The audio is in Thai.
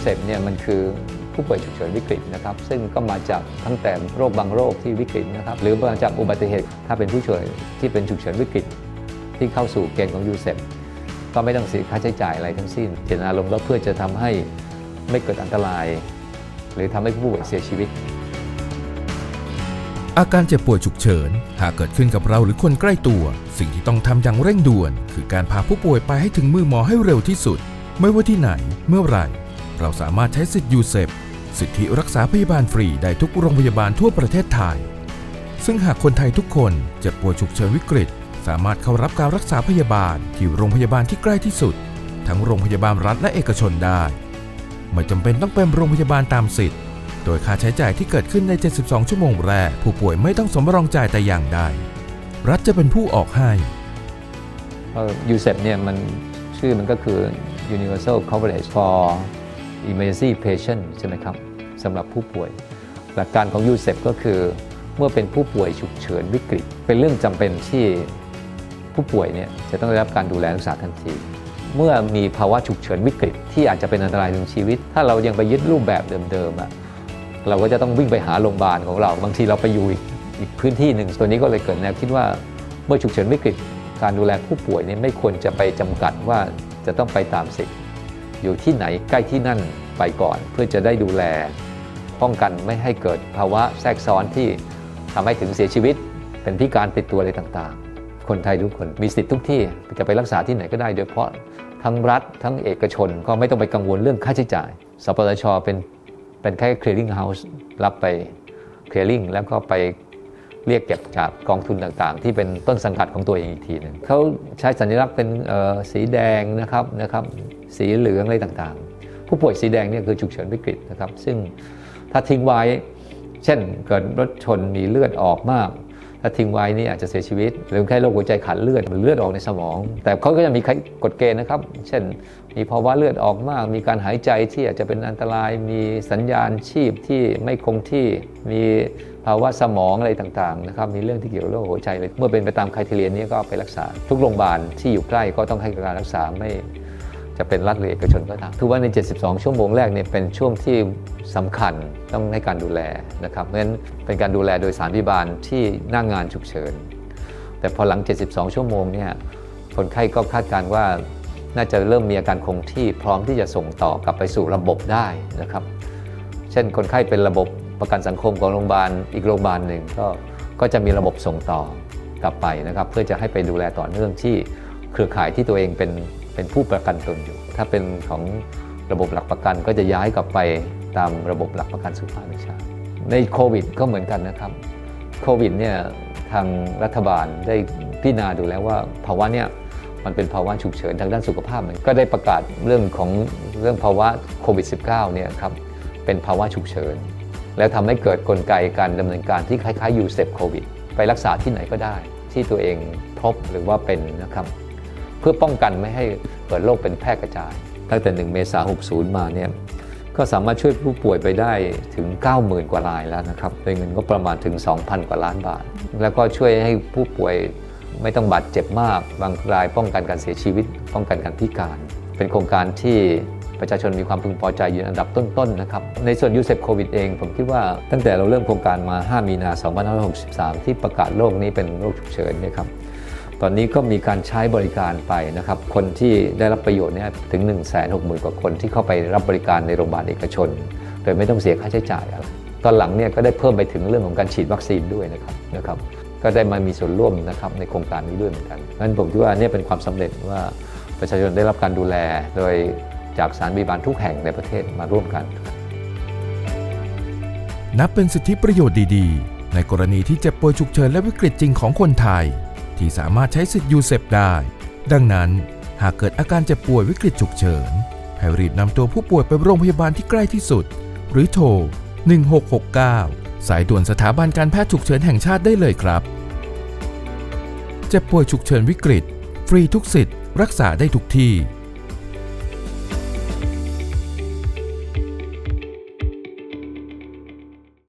ยูเซเนี่ยมันคือผู้ป่วยฉุกเฉินวิกฤตนะครับซึ่งก็มาจากตั้งแต่โรคบางโรคที่วิกฤตนะครับหรือมาจากอุบัติเหตุถ้าเป็นผู้ช่วยที่เป็นฉุกเฉินวิกฤต ที่เข้าสู่เกณฑ์ของยูเซปก็ไม่ต้องเสียค่าใช้จ่ายอะไรทั้งสิ้นเจตนารมณ์ก็เพื่อจะทำให้ไม่เกิดอันตราย หรือทำให้ผู้ป่วยเสียชีวิต อาการเจ็บป่วยฉุกเฉิน หากเกิดขึ้นกับเราหรือคนใกล้ตัว สิ่งที่ต้องทำอย่างเร่งด่วน คือการพาผู้ป่วยไปให้ถึงมือหมอให้เร็วที่สุด ไม่ว่าที่ไหนเมื่อไหร่ เราสามารถใช้สิทธิ์ยูเซปสิทธิรักษาพยาบาลฟรีได้ทุกโรงพยาบาลทั่วประเทศไทย ซึ่งหากคนไทยทุกคนเจ็บป่วยฉุกเฉินวิกฤต สามารถเข้ารับการรักษาพยาบาลที่โรงพยาบาลที่ใกล้ที่สุด ทั้งโรงพยาบาลรัฐและเอกชนได้ ไม่จำเป็นต้องเป็นโรงพยาบาลตามสิทธิ์ โดยค่าใช้จ่ายที่เกิดขึ้นใน 72 ชั่วโมงแรก ผู้ป่วยไม่ต้องสมรองจ่ายแต่อย่างใด รัฐจะเป็นผู้ออกให้ยูเซปเนี่ยมันชื่อมันก็คือ Universal Coverage for Emergency Patient ใช่ไหมครับสำหรับผู้ป่วย หลักการของยูเซก็คือเมื่อเป็นผู้ป่วยฉุกเฉินวิกฤต เป็นเรื่องจำเป็นที่ผู้ป่วยเนี่ยจะต้องได้รับการดูแลรักษาทันที เมื่อมีภาวะฉุกเฉินวิกฤต ที่อาจจะเป็นอันตรายถึงชีวิต ถ้าเรายังไปยึดรูปแบบเดิมๆอะเราก็จะต้องวิ่งไปหาโรงพยาบาลของเรา บางทีเราไปอยู่อีกพื้นที่หนึ่งตัวนี้ก็เลยเกิดแนวคิดว่าเมื่อฉุกเฉินวิกฤต การดูแลผู้ป่วยเนี่ยไม่ควรจะไปจำกัดว่าจะต้องไปตามสิทธิ อยู่ที่ไหนใกล้ที่นั่นไปก่อน เพื่อจะได้ดูแล ป้องกันไม่ให้เกิดภาวะแทรกซ้อนที่ทำให้ถึงเสียชีวิต เป็นพิการติดตัวอะไรต่างๆ คนไทยทุกคนมีสิทธิ์ทุกที่จะไปรักษาที่ไหนก็ได้โดยเฉพาะทั้งรัฐทั้งเอกชนก็ไม่ต้องไปกังวลเรื่องค่าใช้จ่ายสปสชเป็นเป็นแค่ clearing house รับไป clearing แล้วก็ไปเรียกเก็บจากกองทุนต่างๆ ที่เป็นต้นสังกัดของตัวเองอีกทีหนึ่งเขาใช้สัญลักษณ์เป็นสีแดงนะครับนะครับ สีเหลืองอะไรต่างๆ ผู้ป่วยสีแดงเนี่ยคือฉุกเฉินวิกฤตนะครับซึ่งถ้าทิ้งไว้ เช่นเกิดรถชนมีเลือดออกมาก ถ้าทิ้งไว้นี่อาจจะเสียชีวิต หรือแค่โรคหัวใจขาดเลือดหรือเลือดออกในสมอง แต่เขาก็จะมีกฎเกณฑ์นะครับ เช่น มีภาวะเลือดออกมาก มีการหายใจที่อาจจะเป็นอันตราย มีสัญญาณชีพที่ไม่คงที่มีภาวะสมองอะไรต่างๆนะครับมีเรื่องที่เกี่ยวกับโรคหัวใจเลยเมื่อเป็นไปตามไครเทเรียนนี้ก็ไปรักษา ทุกโรงพยาบาลที่อยู่ใกล้ก็ต้องให้การรักษาไม่ จะเป็นรัฐหรือเอกชนก็ตามถือว่าใน 72 ชั่วโมงแรกเนี่ยเป็นช่วงที่สำคัญต้องให้การดูแลนะครับเพราะฉะนั้นเป็นการดูแลโดยสารพิบาลที่หน้างงานฉุกเฉิน แต่พอหลัง 72 ชั่วโมงเนี่ยคนไข้ก็คาดการณ์ว่าน่าจะเริ่มมีอาการคงที่พร้อมที่จะส่งต่อกลับไปสู่ระบบได้นะครับ เช่นคนไข้เป็นระบบประกันสังคมของโรงพยาบาลอีกโรงพยาบาลหนึ่งก็ก็จะมีระบบส่งต่อกลับไปนะครับ เพื่อจะให้ไปดูแลต่อเนื่องที่เครือข่ายที่ตัวเองเป็น เป็นผู้ประกันตนอยู่ ถ้าเป็นของระบบหลักประกันก็จะย้ายกลับไปตามระบบหลักประกันสุขภาพแห่งชาติในโควิดก็เหมือนกันนะครับโควิดเนี่ยทางรัฐบาลได้พิจารณาดูแล้วว่าภาวะเนี่ยมันเป็นภาวะฉุกเฉินทางด้านสุขภาพเหมือนก็ได้ประกาศเรื่องของเรื่องภาวะโควิด -19 เนี่ยครับเป็นภาวะฉุกเฉิน แล้วทำให้เกิดกลไกการดำเนินการที่คล้ายๆยูเซฟโควิดไปรักษาที่ไหนก็ได้ ที่ตัวเองพบหรือว่าเป็นนะครับ เพื่อป้องกันไม่ให้เกิดโรคเป็นแพร่กระจาย ตั้งแต่ 1 เมษายน 60 มาเนี่ยก็สามารถช่วยผู้ป่วยไปได้ถึง 90,000 กว่ารายแล้วนะครับโดยเงินก็ประมาณถึง 2,000 กว่าล้านบาท แล้วก็ช่วยให้ผู้ป่วยไม่ต้องบาดเจ็บมาก บางรายป้องกันการเสียชีวิต ป้องกันการพิการ เป็นโครงการที่ประชาชนมีความพึงพอใจอยู่อันดับต้นๆนะครับ ในส่วนยูเซฟโควิดเอง ผมคิดว่าตั้งแต่เราเริ่มโครงการมา 5 มีนา 2563 ที่ประกาศโรคนี้เป็นโรคฉุกเฉินเนะครับ ตอนนี้ก็มีการใช้บริการไปนะครับ คนที่ได้รับประโยชน์เนี่ยถึง 1 6 0 0 0 0 กว่าคนที่เข้าไปรับบริการในโรงพยาบาลเอกชน โดยไม่ต้องเสียค่าใช้จ่ายอะไร ตอนหลังเนี่ยก็ได้เพิ่มไปถึงเรื่องของการฉีดวัคซีนด้วยนะครับนะครับ ก็ได้มามีส่วนร่วมนะครับในโครงการนี้ด้วยเหมือนกันนั้นผมคิดว่าเนี่ยเป็นความสำเร็จว่าประชาชนได้รับการดูแล โดยจากสารบีบาลทุกแห่งในประเทศมาร่วมกัน นับเป็นสิทธิประโยชน์ดีๆ ในกรณีที่เจ็บป่วยฉุกเฉินและวิกฤตจริงของคนไทย ที่สามารถใช้สิทธิ์ยูเซปได้ ดังนั้นหากเกิดอาการเจ็บป่วยวิกฤตฉุกเฉินให้รีบนำตัวผู้ป่วยไปโรงพยาบาลที่ใกล้ที่สุด หรือโทร 1669 สายด่วนสถาบันการแพทย์ฉุกเฉินแห่งชาติได้เลยครับ เจ็บป่วยฉุกเฉินวิกฤต ฟรีทุกสิทธิ์ รักษาได้ทุกที่